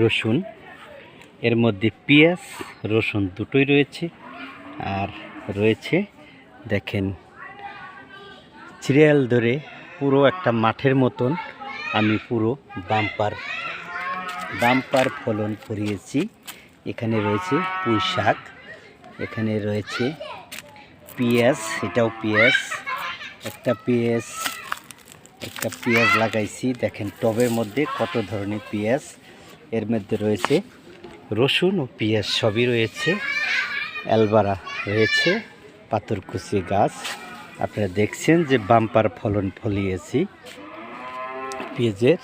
রসুন, এর মধ্যে পেঁয়াজ, রসুন দুটোই রয়েছে। আর রয়েছে, দেখেন, সিরিয়াল ধরে পুরো একটা মাঠের মতন আমি পুরো বাম্পার বাম্পার ফলন করিয়েছি। এখানে রয়েছে পুঁই শাক, এখানে রয়েছে পেঁয়াজ, এটাও পেঁয়াজ, একটা পেঁয়াজ একটা পেঁয়াজ লাগাইছি। দেখেন, টবের মধ্যে কত ধরনের পেঁয়াজ এর মধ্যে রয়েছে রসুন ও পেঁয়াজ সবই রয়েছে। অ্যালবারা রয়েছে, পাথরকুচি গাছ। আপনারা দেখছেন যে বাম্পার ফলন ফলিয়েছি পেঁয়াজের।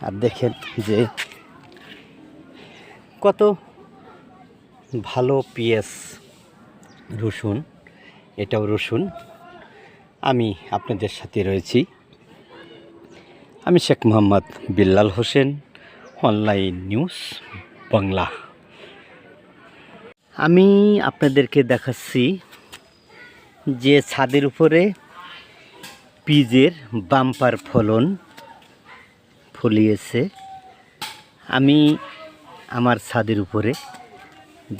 আর দেখেন যে কত ভালো পেঁয়াজ রসুন, এটাও রসুন। আমি আপনাদের সাথে রয়েছি। আমি শেখ মোহাম্মদ বিল্লাল হোসেন। অনলাইন নিউজ বাংলা আমি আপনাদেরকে দেখাচ্ছি যে ছাদের উপরে পিজের বাম্পার ফলন ফলিয়েছে। আমি আমার ছাদের উপরে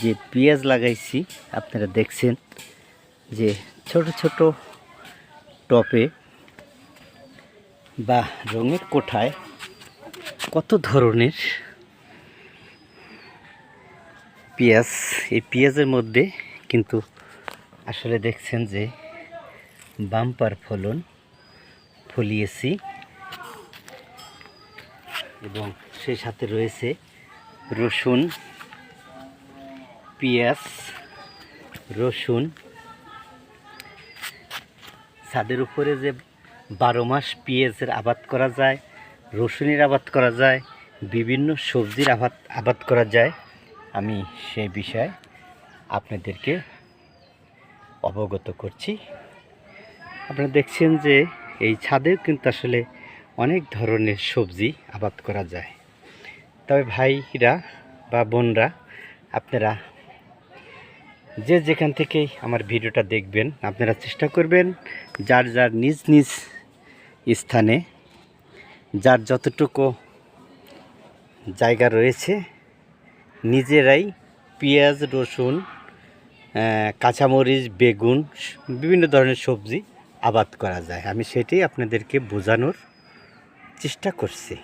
যে পেঁয়াজ লাগাইছি, আপনারা দেখছেন যে ছোট ছোট টপে বা রঙের কোঠায় কত ধরনের? পেঁয়াজ, এই পেঁয়াজের মধ্যে কিন্তু আসলে দেখছেন যে বাম্পার ফলন ফলিয়েছি এবং সেই সাথে রয়েছে রসুন, পেঁয়াজ, রসুন। ছাদের উপরে যে বারো মাস পেঁয়াজের আবাদ করা যায় রসুনের আবাদ করা যায়, বিভিন্ন সবজির আবাদ আবাদ করা যায়। আমি সেই বিষয়ে আপনাদেরকে অবগত করছি। আপনারা দেখছেন যে এই ছাদেও কিন্তু আসলে অনেক ধরনের সবজি আবাদ করা যায়। তবে ভাইরা বা বোনরা, আপনারা যে যেখান থেকেই আমার ভিডিওটা দেখবেন, আপনারা চেষ্টা করবেন যার যার নিজ নিজ স্থানে যার যতটুকু জায়গা রয়েছে, নিজেরাই পেঁয়াজ, রসুন কাঁচামরিচ, বেগুন, বিভিন্ন ধরনের সবজি আবাদ করা যায়। আমি সেটাই আপনাদেরকে বোঝানোর চেষ্টা করছি।